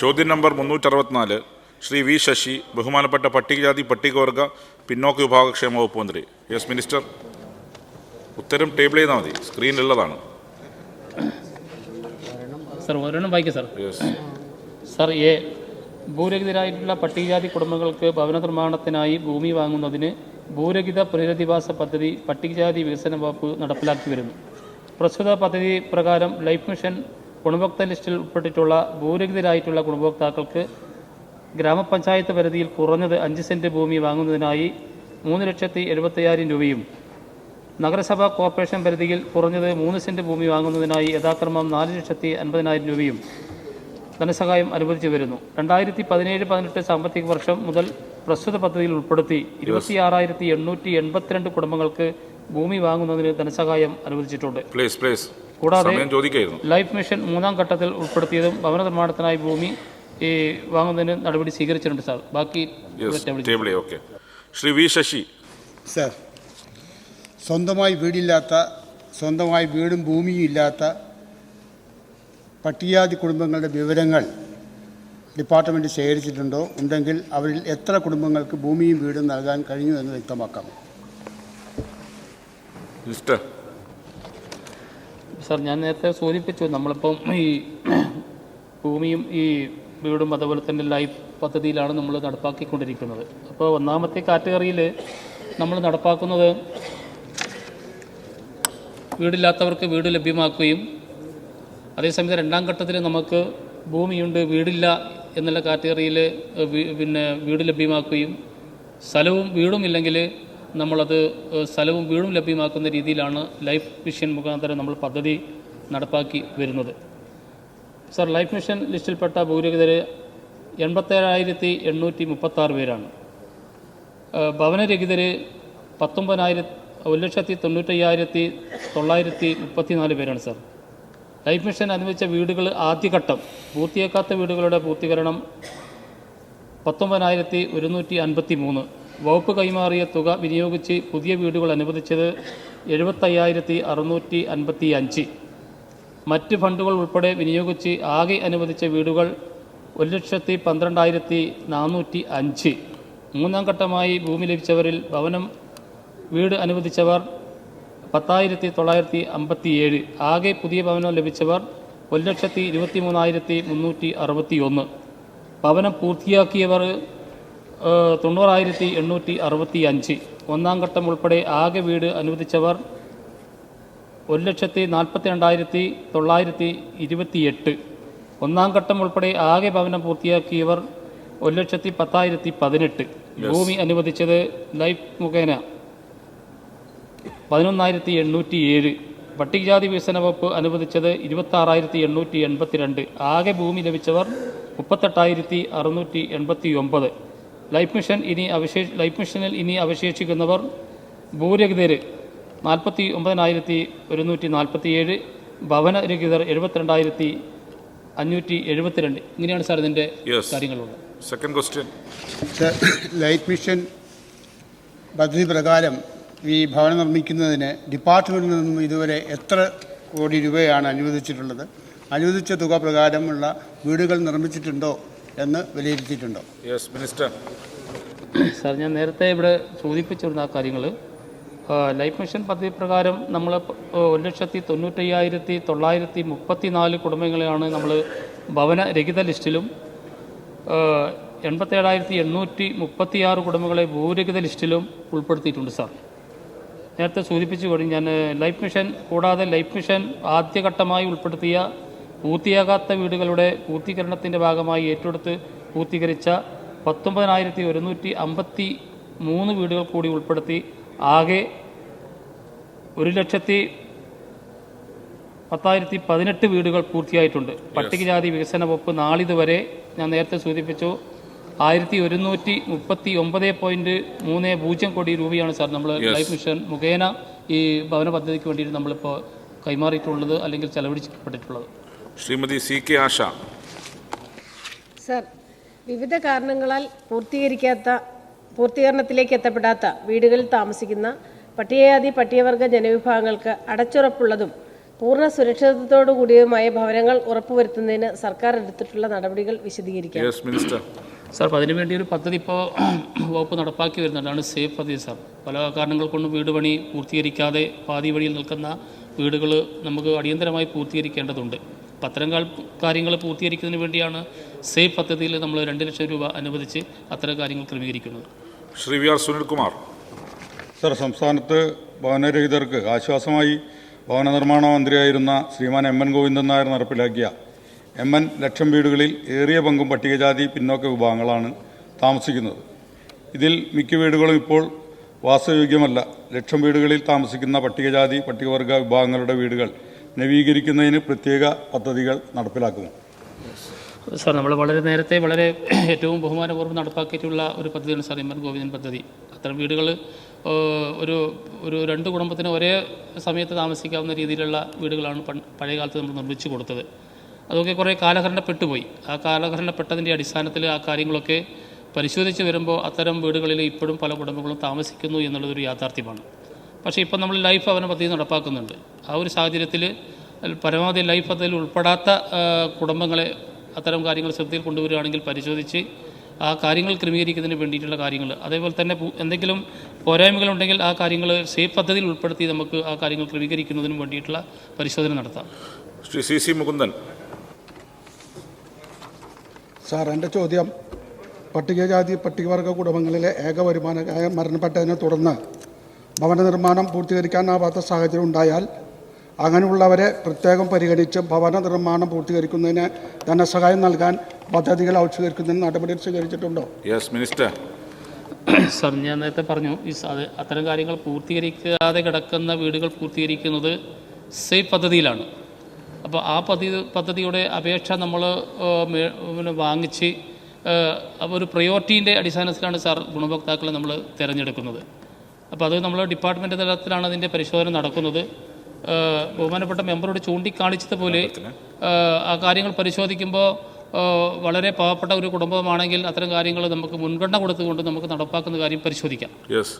ചോദ്യം നമ്പർ മുന്നൂറ്ററുപത്തിനാല് ശ്രീ വി ശശി ബഹുമാനപ്പെട്ട പട്ടികജാതി പട്ടികവർഗ പിന്നോക്ക വിഭാഗക്ഷേമ വകുപ്പ് മന്ത്രി. Yes minister. ഉത്തരം ടേബിൾ ചെയ്താൽ മതി. സ്ക്രീനിലുള്ളതാണ്. സർ എ ഭൂരഹിതരായിട്ടുള്ള പട്ടികജാതി കുടുംബങ്ങൾക്ക് ഭവന നിർമ്മാണത്തിനായി ഭൂമി വാങ്ങുന്നതിന് ഭൂരഹിത പുനരധിവാസ പദ്ധതി പട്ടികജാതി വികസന വകുപ്പ് നടപ്പിലാക്കി വരുന്നു. പ്രസ്തുത പദ്ധതി പ്രകാരം ലൈഫ് മിഷൻ ഗുണഭോക്തൃ ലിസ്റ്റിൽ ഉൾപ്പെട്ടിട്ടുള്ള ഭൂരഹിതരായിട്ടുള്ള ഗുണഭോക്താക്കൾക്ക് ഗ്രാമപഞ്ചായത്ത് പരിധിയിൽ കുറഞ്ഞത് അഞ്ച് സെന്റ് ഭൂമി വാങ്ങുന്നതിനായി മൂന്ന് ലക്ഷത്തി എഴുപത്തയ്യായിരം രൂപയും നഗരസഭാ കോർപ്പറേഷൻ പരിധിയിൽ കുറഞ്ഞത് മൂന്ന് സെന്റ് ഭൂമി വാങ്ങുന്നതിനായി യഥാക്രമം നാല് ലക്ഷത്തി അൻപതിനായിരം രൂപയും ധനസഹായം അനുവദിച്ചു വരുന്നു. രണ്ടായിരത്തി പതിനേഴ് പതിനെട്ട് സാമ്പത്തിക വർഷം മുതൽ പ്രസ്തുത പദ്ധതിയിൽ ഉൾപ്പെടുത്തി ഇരുപത്തിയാറായിരത്തി എണ്ണൂറ്റി എൺപത്തിരണ്ട് കുടുംബങ്ങൾക്ക് ഭൂമി വാങ്ങുന്നതിന് ധനസഹായം അനുവദിച്ചിട്ടുണ്ട്. പ്ലീസ് പ്ലീസ് കൂടാതെ ലൈഫ് മിഷൻ മൂന്നാം ഘട്ടത്തിൽ ഉൾപ്പെടുത്തിയതും ഭവന നിർമ്മാണത്തിനായി ഭൂമി ഈ വാങ്ങുന്നതിന് നടപടി സ്വീകരിച്ചിട്ടുണ്ട് സാർ. ബാക്കി ശ്രീ വി ശശി. സാർ സ്വന്തമായി വീടില്ലാത്ത സ്വന്തമായി വീടും ഭൂമിയും ഇല്ലാത്ത പട്ടികാതി കുടുംബങ്ങളുടെ വിവരങ്ങൾ ഡിപ്പാർട്ട്മെന്റ് ശേഖരിച്ചിട്ടുണ്ടോ? ഉണ്ടെങ്കിൽ അവരിൽ എത്ര കുടുംബങ്ങൾക്ക് ഭൂമിയും വീടും നൽകാൻ കഴിഞ്ഞു എന്ന് വ്യക്തമാക്കാം. മിനിസ്റ്റർ സാർ ഞാൻ നേരത്തെ സൂചിപ്പിച്ചു നമ്മളിപ്പം ഈ ഭൂമിയും ഈ വീടും അതുപോലെ തന്നെ ലൈഫ് പദ്ധതിയിലാണ് നമ്മൾ നടപ്പാക്കിക്കൊണ്ടിരിക്കുന്നത്. അപ്പോൾ ഒന്നാമത്തെ കാറ്റഗറിയിൽ നമ്മൾ നടപ്പാക്കുന്നത് വീടില്ലാത്തവർക്ക് വീട് ലഭ്യമാക്കുകയും അതേസമയത്ത് രണ്ടാം ഘട്ടത്തിൽ നമുക്ക് ഭൂമിയുണ്ട് വീടില്ല എന്നുള്ള കാറ്റഗറിയിൽ പിന്നെ വീട് ലഭ്യമാക്കുകയും സ്ഥലവും വീടും ഇല്ലെങ്കിൽ നമ്മളത് സ്ഥലവും വീടും ലഭ്യമാക്കുന്ന രീതിയിലാണ് ലൈഫ് മിഷൻ മുഖാന്തരം നമ്മൾ പദ്ധതി നടപ്പാക്കി വരുന്നത്. സർ ലൈഫ് മിഷൻ ലിസ്റ്റിൽപ്പെട്ട ഭൂരഹിതർ എൺപത്തേഴായിരത്തി എണ്ണൂറ്റി മുപ്പത്താറ് പേരാണ്. ഭവനരഹിതർ പത്തൊമ്പതിനായിരത്തി ഒരു ലക്ഷത്തി തൊണ്ണൂറ്റയ്യായിരത്തി തൊള്ളായിരത്തി മുപ്പത്തിനാല് പേരാണ് സാർ. ലൈഫ് മിഷൻ അനുവദിച്ച വീടുകൾ ആദ്യഘട്ടം പൂർത്തിയാക്കാത്ത വീടുകളുടെ പൂർത്തീകരണം പത്തൊമ്പതിനായിരത്തി ഒരുന്നൂറ്റി അൻപത്തി മൂന്ന് വകുപ്പ് കൈമാറിയ തുക വിനിയോഗിച്ച് പുതിയ വീടുകൾ അനുവദിച്ചത് എഴുപത്തയ്യായിരത്തി അറുന്നൂറ്റി അൻപത്തി അഞ്ച് മറ്റ് ഫണ്ടുകൾ ഉൾപ്പെടെ വിനിയോഗിച്ച് ആകെ അനുവദിച്ച വീടുകൾ ഒരു ലക്ഷത്തി പന്ത്രണ്ടായിരത്തി നാനൂറ്റി അഞ്ച് മൂന്നാം ഘട്ടമായി ഭൂമി ലഭിച്ചവരിൽ ഭവനം വീട് അനുവദിച്ചവർ പത്തായിരത്തി തൊള്ളായിരത്തി അമ്പത്തി ഏഴ് ആകെ പുതിയ ഭവനം ലഭിച്ചവർ ഒരു ലക്ഷത്തി ഇരുപത്തി മൂന്നായിരത്തി മുന്നൂറ്റി അറുപത്തി ഒന്ന് ഭവനം പൂർത്തിയാക്കിയവർ തൊണ്ണൂറായിരത്തി എണ്ണൂറ്റി അറുപത്തി അഞ്ച്. ഒന്നാം ഘട്ടം ഉൾപ്പെടെ ആകെ വീട് അനുവദിച്ചവർ ഒരു ലക്ഷത്തി നാൽപ്പത്തി രണ്ടായിരത്തി തൊള്ളായിരത്തി ഇരുപത്തി എട്ട്. ഒന്നാം ഘട്ടം ഉൾപ്പെടെ ആകെ ഭവനം പൂർത്തിയാക്കിയവർ ഒരു ലക്ഷത്തി പത്തായിരത്തി പതിനെട്ട്. ഭൂമി അനുവദിച്ചത് ലൈഫ് മുഖേന പതിനൊന്നായിരത്തി എണ്ണൂറ്റി ഏഴ്. പട്ടികജാതി വികസന വകുപ്പ് അനുവദിച്ചത് ഇരുപത്താറായിരത്തി എണ്ണൂറ്റി എൺപത്തി രണ്ട് ആകെ ഭൂമി ലഭിച്ചവർ മുപ്പത്തെട്ടായിരത്തി അറുന്നൂറ്റി എൺപത്തി ഒമ്പത്. ലൈഫ് മിഷൻ ഇനി അവശേഷ ലൈഫ് മിഷനിൽ ഇനി അവശേഷിക്കുന്നവർ ഭൂരഹിതർ നാൽപ്പത്തി ഒമ്പതിനായിരത്തി ഒരുന്നൂറ്റി നാൽപ്പത്തിയേഴ് ഭവനരഹിതർ എഴുപത്തിരണ്ടായിരത്തി അഞ്ഞൂറ്റി എഴുപത്തിരണ്ട് ഇങ്ങനെയാണ് സാർ ഇതിന്റെ കാര്യങ്ങളുള്ളത്. Second question sir life mission പദ്ധതി പ്രകാരം ഈ ഭവനം നിർമ്മിക്കുന്നതിന് ഡിപ്പാർട്ട്മെന്റിൽ നിന്നും ഇതുവരെ എത്ര കോടി രൂപയാണ് അനുവദിച്ചിട്ടുള്ളത്? അനുവദിച്ച തുക പ്രകാരമുള്ള വീടുകൾ നിർമ്മിച്ചിട്ടുണ്ടോ? എന്ന് വിലയിരുത്തിയിട്ടുണ്ടോ? യെസ് മിനിസ്റ്റർ സാർ ഞാൻ നേരത്തെ ഇവിടെ സൂചിപ്പിച്ചിരുന്ന ആ കാര്യങ്ങൾ ലൈഫ് മിഷൻ പദ്ധതി പ്രകാരം നമ്മൾ ഒരു ലക്ഷത്തി തൊണ്ണൂറ്റയ്യായിരത്തി തൊള്ളായിരത്തി മുപ്പത്തി നാല് കുടുംബങ്ങളെയാണ് നമ്മൾ ഭവന രഹിത ലിസ്റ്റിലും എൺപത്തേഴായിരത്തി എണ്ണൂറ്റി മുപ്പത്തിയാറ് കുടുംബങ്ങളെ ഭൂരഹിത ലിസ്റ്റിലും ഉൾപ്പെടുത്തിയിട്ടുണ്ട് സാർ നേരത്തെ സൂചിപ്പിച്ചു കഴിഞ്ഞ് ഞാൻ ലൈഫ് മിഷൻ കൂടാതെ ലൈഫ് മിഷൻ ആദ്യഘട്ടമായി ഉൾപ്പെടുത്തിയ പൂർത്തിയാകാത്ത വീടുകളുടെ പൂർത്തീകരണത്തിന്റെ ഭാഗമായി ഏറ്റെടുത്ത് പൂർത്തീകരിച്ച പത്തൊമ്പതിനായിരത്തി ഒരുന്നൂറ്റി അമ്പത്തി മൂന്ന് വീടുകൾ കൂടി ഉൾപ്പെടുത്തി ആകെ ഒരു ലക്ഷത്തി പത്തായിരത്തി പതിനെട്ട് വീടുകൾ പൂർത്തിയായിട്ടുണ്ട്. പട്ടികജാതി വികസന വകുപ്പ് നാളിതുവരെ ഞാൻ നേരത്തെ സൂചിപ്പിച്ചു ആയിരത്തി ഒരുന്നൂറ്റി മുപ്പത്തി ഒമ്പത് പോയിന്റ് മൂന്ന് പൂജ്യം കോടി രൂപയാണ് സാർ നമ്മൾ ലൈഫ് മിഷൻ മുഖേന ഈ ഭവന പദ്ധതിക്ക് വേണ്ടിയിട്ട് നമ്മളിപ്പോൾ കൈമാറിയിട്ടുള്ളത് അല്ലെങ്കിൽ ചെലവഴിക്കപ്പെട്ടിട്ടുള്ളത് Shrimati C K Asha. Sir വിവിധ കാരണങ്ങളാൽ പൂർത്തീകരിക്കാത്ത പൂർത്തീകരണത്തിലേക്ക് എത്തപ്പെടാത്ത വീടുകളിൽ താമസിക്കുന്ന പട്ടികജാതി പട്ടികവർഗ ജനവിഭാഗങ്ങൾക്ക് അടച്ചുറപ്പുള്ളതും പൂർണ സുരക്ഷിതത്വത്തോടു കൂടിയതുമായ ഭവനങ്ങൾ ഉറപ്പുവരുത്തുന്നതിന് സർക്കാർ എടുത്തിട്ടുള്ള നടപടികൾ വിശദീകരിക്കാം. യെസ് മിനിസ്റ്റർ സാർ അപ്പോൾ അതിനു വേണ്ടി ഒരു പദ്ധതി ഇപ്പോൾ വകുപ്പ് നടപ്പാക്കി വരുന്നുണ്ടാണ് സേഫ് പദ്ധതി സർ പല കാരണങ്ങൾ കൊണ്ടും വീട് പണി പൂർത്തീകരിക്കാതെ പാതി വഴിയിൽ നിൽക്കുന്ന വീടുകൾ നമുക്ക് അടിയന്തരമായി പൂർത്തീകരിക്കേണ്ടതുണ്ട്. അത്തരം കാര്യങ്ങൾ പൂർത്തീകരിക്കുന്നതിന് വേണ്ടിയാണ് സേഫ് പദ്ധതിയിൽ നമ്മൾ രണ്ട് ലക്ഷം രൂപ അനുവദിച്ച് അത്തരം കാര്യങ്ങൾ ക്രമീകരിക്കുന്നത്. Shri V R Sunilkumar. Sir സംസ്ഥാനത്ത് ഭവനരഹിതർക്ക് ആശ്വാസമായി ഭവന നിർമ്മാണ മന്ത്രിയായിരുന്ന ശ്രീമാൻ എം എൻ ഗോവിന്ദൻ നായർ നടപ്പിലാക്കിയ എം എൻ ലക്ഷം വീടുകളിൽ ഏറിയ പങ്കും പട്ടികജാതി പിന്നോക്ക വിഭാഗങ്ങളാണ് താമസിക്കുന്നത്. ഇതിൽ മിക്ക വീടുകളും ഇപ്പോൾ വാസയോഗ്യമല്ല. ലക്ഷം വീടുകളിൽ താമസിക്കുന്ന പട്ടികജാതി പട്ടികവർഗ വിഭാഗങ്ങളുടെ വീടുകൾ നവീകരിക്കുന്നതിന് പ്രത്യേക പദ്ധതികൾ നടപ്പിലാക്കുമോ സാർ നമ്മൾ വളരെ നേരത്തെ വളരെ ഏറ്റവും ബഹുമാനപൂർവം നടപ്പാക്കിയിട്ടുള്ള ഒരു പദ്ധതിയാണ് സാർ എൻ ഗോവിന്ദൻ പദ്ധതി. അത്തരം വീടുകൾ ഒരു ഒരു രണ്ട് കുടുംബത്തിന് ഒരേ സമയത്ത് താമസിക്കാവുന്ന രീതിയിലുള്ള വീടുകളാണ് പഴയ കാലത്ത് നമ്മൾ നിർമ്മിച്ചു കൊടുത്തത്. അതൊക്കെ കുറേ കാലഹരണപ്പെട്ടുപോയി. ആ കാലഹരണപ്പെട്ടതിന്റെ അടിസ്ഥാനത്തിൽ ആ കാര്യങ്ങളൊക്കെ പരിശോധിച്ച് വരുമ്പോൾ അത്തരം വീടുകളിൽ ഇപ്പോഴും പല കുടുംബങ്ങളും താമസിക്കുന്നു എന്നുള്ളതൊരു യാഥാർത്ഥ്യമാണ്. പക്ഷേ ഇപ്പം നമ്മൾ ലൈഫ് ഭവന പദ്ധതി നടപ്പാക്കുന്നുണ്ട്. ആ ഒരു സാഹചര്യത്തിൽ പരമാവധി ലൈഫ് പദ്ധതിയിൽ ഉൾപ്പെടാത്ത കുടുംബങ്ങളെ അത്തരം കാര്യങ്ങൾ ശ്രദ്ധയിൽ കൊണ്ടുവരികയാണെങ്കിൽ പരിശോധിച്ച് ആ കാര്യങ്ങൾ ക്രമീകരിക്കുന്നതിന് വേണ്ടിയിട്ടുള്ള കാര്യങ്ങൾ അതേപോലെ തന്നെ എന്തെങ്കിലും എന്തെങ്കിലും പോരായ്മകളുണ്ടെങ്കിൽ ആ കാര്യങ്ങൾ സേഫ് പദ്ധതിയിൽ ഉൾപ്പെടുത്തി നമുക്ക് ആ കാര്യങ്ങൾ ക്രമീകരിക്കുന്നതിനും വേണ്ടിയിട്ടുള്ള പരിശോധന നടത്താം. Shri C C Mukundan. Sir എന്റെ ചോദ്യം പട്ടികജാതി പട്ടികവർഗ കുടുംബങ്ങളിലെ ഏക വരുമാനമായ മരണപ്പെട്ടതിനെ തുടർന്ന് ഭവന നിർമ്മാണം പൂർത്തീകരിക്കാനാവാത്ത സാഹചര്യം ഉണ്ടായാൽ അങ്ങനെയുള്ളവരെ പ്രത്യേകം പരിഗണിച്ച് ഭവന നിർമ്മാണം പൂർത്തീകരിക്കുന്നതിന് ധനസഹായം നൽകാൻ പദ്ധതികൾ ആവിഷ്കരിക്കുന്നതിന് നടപടി സ്വീകരിച്ചിട്ടുണ്ടോ? യെസ് മിനിസ്റ്റർ സർ ഞാൻ നേരത്തെ പറഞ്ഞു ഈ അത്തരം കാര്യങ്ങൾ പൂർത്തീകരിക്കാതെ കിടക്കുന്ന വീടുകൾ പൂർത്തീകരിക്കുന്നത് സേഫ് പദ്ധതിയിലാണ്. അപ്പോൾ ആ പദ്ധതി പദ്ധതിയുടെ അപേക്ഷ നമ്മൾ പിന്നെ വാങ്ങിച്ച് അപ്പോൾ ഒരു പ്രയോറിറ്റീന്റെ അടിസ്ഥാനത്തിലാണ് സാർ ഗുണഭോക്താക്കളെ നമ്മൾ തിരഞ്ഞെടുക്കുന്നത്. അപ്പോൾ അത് നമ്മൾ ഡിപ്പാർട്ട്മെന്റ് തലത്തിലാണ് അതിന്റെ പരിശോധന നടക്കുന്നത്. ബഹുമാനപ്പെട്ട മെമ്പറോട് ചൂണ്ടിക്കാണിച്ചതുപോലെ പോലെ ആ കാര്യങ്ങൾ പരിശോധിക്കുമ്പോൾ വളരെ പാവപ്പെട്ട ഒരു കുടുംബമാണെങ്കിൽ അത്തരം കാര്യങ്ങൾ നമുക്ക് മുൻഗണന കൊടുത്തുകൊണ്ട് നമുക്ക് നടപ്പാക്കുന്ന കാര്യം പരിശോധിക്കാം. യെസ്